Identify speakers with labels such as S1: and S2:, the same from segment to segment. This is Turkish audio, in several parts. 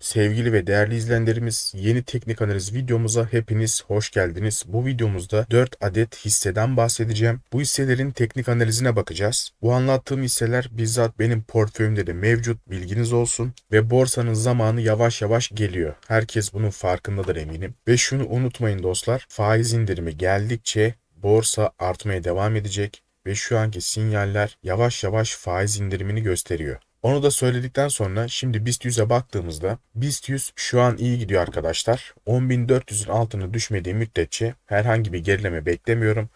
S1: Sevgili ve değerli izleyenlerimiz, yeni teknik analiz videomuza hepiniz hoş geldiniz. Bu videomuzda 4 adet hisseden bahsedeceğim. Bu hisselerin teknik analizine bakacağız. Bu anlattığım hisseler bizzat benim portföyümde de mevcut, bilginiz olsun. Ve borsanın zamanı yavaş yavaş geliyor. Herkes bunun farkındadır eminim. Ve şunu unutmayın dostlar, faiz indirimi geldikçe borsa artmaya devam edecek ve şu anki sinyaller yavaş yavaş faiz indirimini gösteriyor. Onu da söyledikten sonra şimdi BIST 100'e baktığımızda BIST 100 şu an iyi gidiyor arkadaşlar. 10.400'ün altına düşmediği müddetçe herhangi bir gerileme beklemiyorum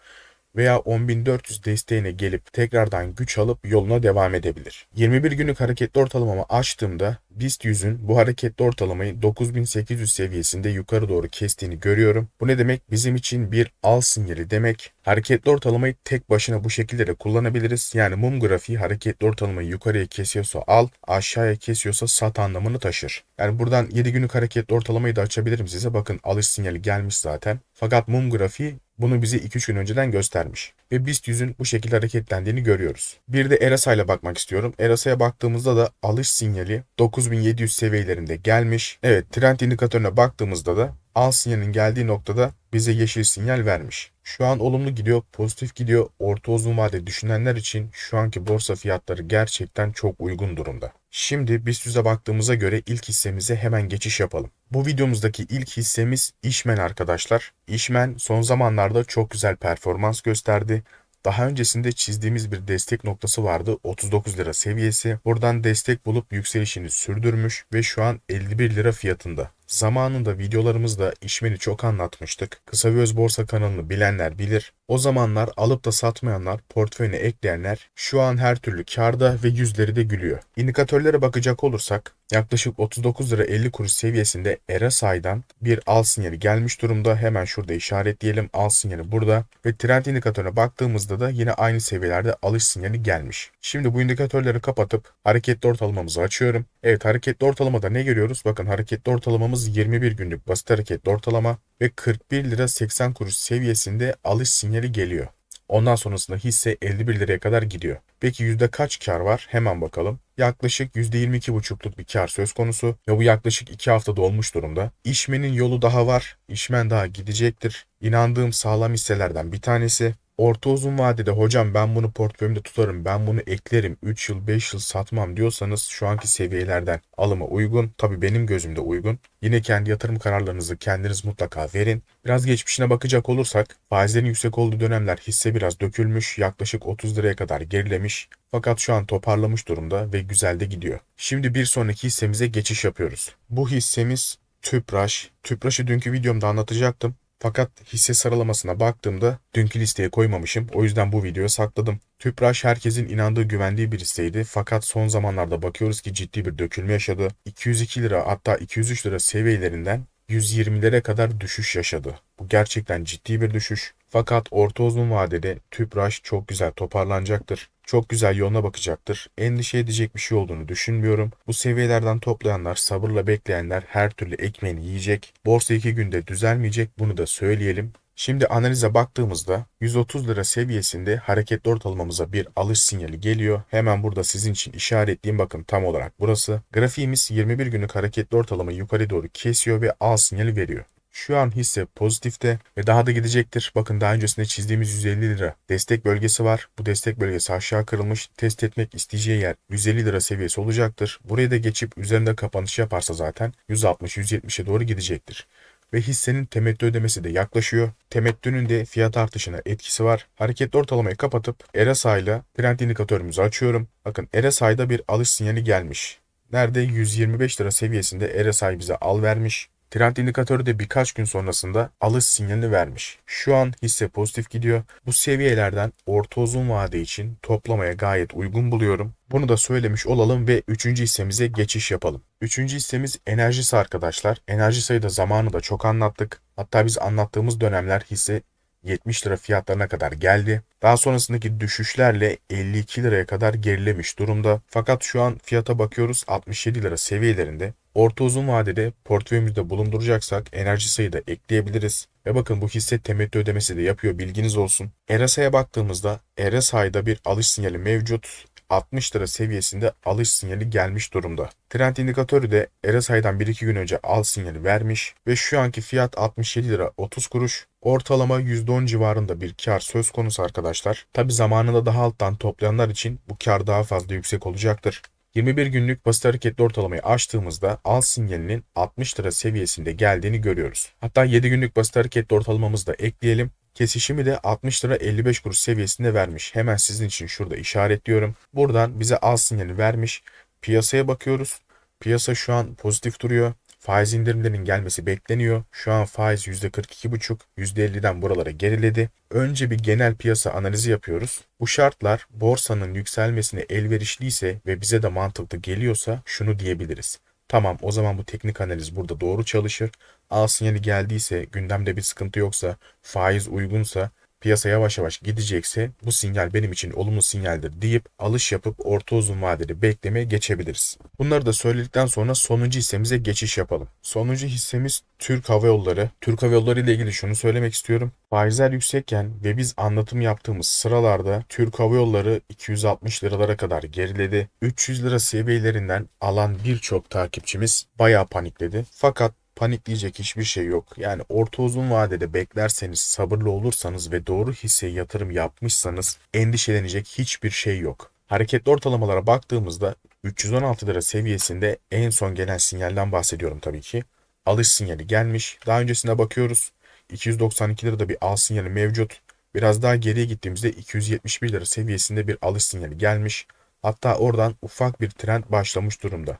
S1: veya 10.400 desteğine gelip tekrardan güç alıp yoluna devam edebilir. 21 günlük hareketli ortalamamı açtığımda BIST 100'ün bu hareketli ortalamayı 9800 seviyesinde yukarı doğru kestiğini görüyorum. Bu ne demek? Bizim için bir al sinyali demek. Hareketli ortalamayı tek başına bu şekilde de kullanabiliriz. Yani mum grafiği hareketli ortalamayı yukarıya kesiyorsa al, aşağıya kesiyorsa sat anlamını taşır. Yani buradan 7 günlük hareketli ortalamayı da açabilirim size. Bakın alış sinyali gelmiş zaten. Fakat mum grafiği bunu bize 2-3 gün önceden göstermiş. Ve BIST 100'ün bu şekilde hareketlendiğini görüyoruz. Bir de ERASA ile bakmak istiyorum. ERASA'ya baktığımızda da alış sinyali 9700 seviyelerinde gelmiş. Evet trend indikatörüne baktığımızda da al sinyalinin geldiği noktada bize yeşil sinyal vermiş. Şu an olumlu gidiyor, pozitif gidiyor. Orta uzun vade düşünenler için şu anki borsa fiyatları gerçekten çok uygun durumda. Şimdi BIST 100'e baktığımıza göre ilk hissemize hemen geçiş yapalım. Bu videomuzdaki ilk hissemiz İşmen arkadaşlar. İşmen son zamanlarda çok güzel performans gösterdi. Daha öncesinde çizdiğimiz bir destek noktası vardı 39 lira seviyesi. Buradan destek bulup yükselişini sürdürmüş ve şu an 51 lira fiyatında. Zamanında videolarımızda işmeni çok anlatmıştık. Kısa ve borsa kanalını bilenler bilir. O zamanlar alıp da satmayanlar, portföyüne ekleyenler şu an her türlü karda ve yüzleri de gülüyor. İndikatörlere bakacak olursak yaklaşık 39 lira 50 kuruş seviyesinde RSI'dan bir al sinyali gelmiş durumda. Hemen şurada işaretleyelim. Al sinyali burada. Ve trend indikatörüne baktığımızda da yine aynı seviyelerde alış sinyali gelmiş. Şimdi bu indikatörleri kapatıp hareketli ortalamamızı açıyorum. Evet hareketli ortalamada ne görüyoruz? Bakın hareketli ortalamamız 21 günlük basit hareketli ortalama ve 41 lira 80 kuruş seviyesinde alış sinyali geliyor. Ondan sonrasında hisse 51 liraya kadar gidiyor. Peki yüzde kaç kar var? Hemen bakalım. Yaklaşık %22,5'luk bir kar söz konusu ve bu yaklaşık 2 hafta dolmuş durumda. İşmenin yolu daha var. İşmen daha gidecektir. İnandığım sağlam hisselerden bir tanesi. Orta uzun vadede hocam ben bunu portföyümde tutarım, ben bunu eklerim, 3 yıl 5 yıl satmam diyorsanız şu anki seviyelerden alıma uygun. Tabi benim gözümde uygun. Yine kendi yatırım kararlarınızı kendiniz mutlaka verin. Biraz geçmişine bakacak olursak faizlerin yüksek olduğu dönemler hisse biraz dökülmüş, yaklaşık 30 liraya kadar gerilemiş. Fakat şu an toparlamış durumda ve güzel de gidiyor. Şimdi bir sonraki hissemize geçiş yapıyoruz. Bu hissemiz Tüpraş. Tüpraş'ı dünkü videomda anlatacaktım. Fakat hisse sıralamasına baktığımda dünkü listeye koymamışım. O yüzden bu videoyu sakladım. Tüpraş herkesin inandığı güvendiği bir hisseydi. Fakat son zamanlarda bakıyoruz ki ciddi bir dökülme yaşadı. 202 lira hatta 203 lira seviyelerinden 120'lere kadar düşüş yaşadı. Bu gerçekten ciddi bir düşüş. Fakat orta uzun vadede Tüpraş çok güzel toparlanacaktır. Çok güzel yoluna bakacaktır. Endişe edecek bir şey olduğunu düşünmüyorum. Bu seviyelerden toplayanlar, sabırla bekleyenler her türlü ekmeğini yiyecek. Borsa iki günde düzelmeyecek bunu da söyleyelim. Şimdi analize baktığımızda 130 lira seviyesinde hareketli ortalamamıza bir alış sinyali geliyor. Hemen burada sizin için işaretleyeyim bakın tam olarak burası. Grafiğimiz 21 günlük hareketli ortalamayı yukarı doğru kesiyor ve al sinyali veriyor. Şu an hisse pozitifte ve daha da gidecektir. Bakın daha öncesinde çizdiğimiz 150 lira destek bölgesi var. Bu destek bölgesi aşağı kırılmış. Test etmek isteyeceği yer 150 lira seviyesi olacaktır. Buraya da geçip üzerinde kapanış yaparsa zaten 160-170'e doğru gidecektir ve hissenin temettü ödemesi de yaklaşıyor. Temettünün de fiyat artışına etkisi var. Hareketli ortalamayı kapatıp RSI ile trend indikatörümüzü açıyorum. Bakın RSI'da bir alış sinyali gelmiş. Nerede? 125 lira seviyesinde RSI bize al vermiş. Trend indikatörü de birkaç gün sonrasında alış sinyalini vermiş. Şu an hisse pozitif gidiyor. Bu seviyelerden orta uzun vade için toplamaya gayet uygun buluyorum. Bunu da söylemiş olalım ve üçüncü hissemize geçiş yapalım. Üçüncü hissemiz enerjisi arkadaşlar. Enerji sayıda zamanı da çok anlattık. Hatta biz anlattığımız dönemler hisse 70 lira fiyatlarına kadar geldi. Daha sonrasındaki düşüşlerle 52 liraya kadar gerilemiş durumda. Fakat şu an fiyata bakıyoruz 67 lira seviyelerinde. Orta uzun vadede portföyümüzde bulunduracaksak enerji sayı da ekleyebiliriz. Ve bakın bu hisse temettü ödemesi de yapıyor bilginiz olsun. RSI'ye baktığımızda RSI'da bir alış sinyali mevcut. 60 lira seviyesinde alış sinyali gelmiş durumda. Trend indikatörü de RSI'dan 1-2 gün önce al sinyali vermiş ve şu anki fiyat 67 lira 30 kuruş. Ortalama %10 civarında bir kar söz konusu arkadaşlar. Tabi zamanında daha alttan toplayanlar için bu kar daha fazla yüksek olacaktır. 21 günlük basit hareketli ortalamayı açtığımızda al sinyalinin 60 lira seviyesinde geldiğini görüyoruz. Hatta 7 günlük basit hareketli ortalamamızı da ekleyelim. Kesişimi de 60 lira 55 kuruş seviyesinde vermiş. Hemen sizin için şurada işaretliyorum. Buradan bize al sinyali vermiş. Piyasaya bakıyoruz. Piyasa şu an pozitif duruyor. Faiz indirimlerinin gelmesi bekleniyor. Şu an faiz %42,5, %50'den buralara geriledi. Önce bir genel piyasa analizi yapıyoruz. Bu şartlar borsanın yükselmesine elverişliyse ve bize de mantıklı geliyorsa şunu diyebiliriz. Tamam o zaman bu teknik analiz burada doğru çalışır. Al sinyali geldiyse, gündemde bir sıkıntı yoksa, faiz uygunsa, piyasa yavaş yavaş gidecekse bu sinyal benim için olumlu sinyaldir deyip alış yapıp orta uzun vadeli beklemeye geçebiliriz. Bunları da söyledikten sonra sonuncu hissemize geçiş yapalım. Sonuncu hissemiz Türk Hava Yolları. Türk Hava Yolları ile ilgili şunu söylemek istiyorum. Faizler yüksekken ve biz anlatım yaptığımız sıralarda Türk Hava Yolları 260 liralara kadar geriledi. 300 lira seviyelerinden alan birçok takipçimiz bayağı panikledi. Fakat panikleyecek hiçbir şey yok. Yani orta uzun vadede beklerseniz, sabırlı olursanız ve doğru hisseye yatırım yapmışsanız endişelenecek hiçbir şey yok. Hareketli ortalamalara baktığımızda 316 lira seviyesinde en son gelen sinyalden bahsediyorum tabii ki. Alış sinyali gelmiş. Daha öncesine bakıyoruz. 292 lirada bir al sinyali mevcut. Biraz daha geriye gittiğimizde 271 lira seviyesinde bir alış sinyali gelmiş. Hatta oradan ufak bir trend başlamış durumda.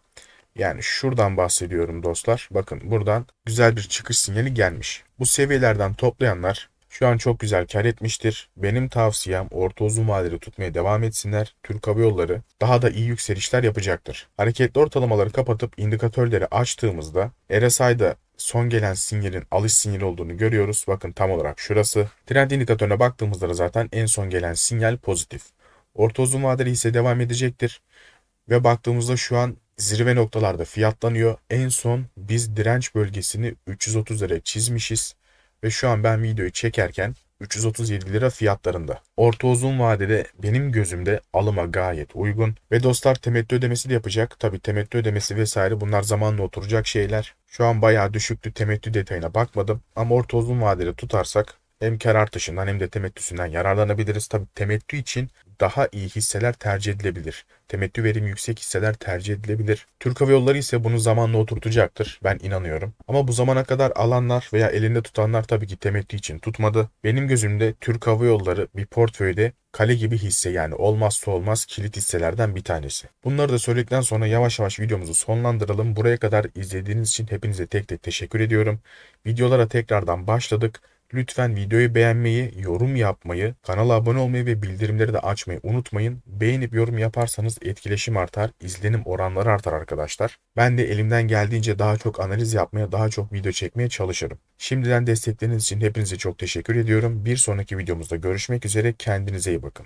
S1: Yani şuradan bahsediyorum dostlar. Bakın buradan güzel bir çıkış sinyali gelmiş. Bu seviyelerden toplayanlar şu an çok güzel kar etmiştir. Benim tavsiyem orta uzun vadeli tutmaya devam etsinler. Türk Hava Yolları daha da iyi yükselişler yapacaktır. Hareketli ortalamaları kapatıp indikatörleri açtığımızda RSI'da son gelen sinyalin alış sinyali olduğunu görüyoruz. Bakın tam olarak şurası. Trend indikatörüne baktığımızda da zaten en son gelen sinyal pozitif. Orta uzun vadeli ise devam edecektir. Ve baktığımızda şu an zirve noktalarda fiyatlanıyor. En son biz direnç bölgesini 330 liraya çizmişiz. Ve şu an ben videoyu çekerken 337 lira fiyatlarında. Orta uzun vadede benim gözümde alıma gayet uygun. Ve dostlar temettü ödemesi de yapacak. Tabi temettü ödemesi vesaire bunlar zamanla oturacak şeyler. Şu an bayağı düşüktü temettü detayına bakmadım. Ama orta uzun vadede tutarsak hem kar artışından hem de temettüsünden yararlanabiliriz. Tabi temettü için daha iyi hisseler tercih edilebilir. Temettü verimi yüksek hisseler tercih edilebilir. Türk Hava Yolları ise bunu zamanla oturtacaktır. Ben inanıyorum. Ama bu zamana kadar alanlar veya elinde tutanlar tabii ki temettü için tutmadı. Benim gözümde Türk Hava Yolları bir portföyde kale gibi hisse yani olmazsa olmaz kilit hisselerden bir tanesi. Bunları da söyledikten sonra yavaş yavaş videomuzu sonlandıralım. Buraya kadar izlediğiniz için hepinize tek tek teşekkür ediyorum. Videolara tekrardan başladık. Lütfen videoyu beğenmeyi, yorum yapmayı, kanala abone olmayı ve bildirimleri de açmayı unutmayın. Beğenip yorum yaparsanız etkileşim artar, izlenim oranları artar arkadaşlar. Ben de elimden geldiğince daha çok analiz yapmaya, daha çok video çekmeye çalışırım. Şimdiden destekleriniz için hepinize çok teşekkür ediyorum. Bir sonraki videomuzda görüşmek üzere. Kendinize iyi bakın.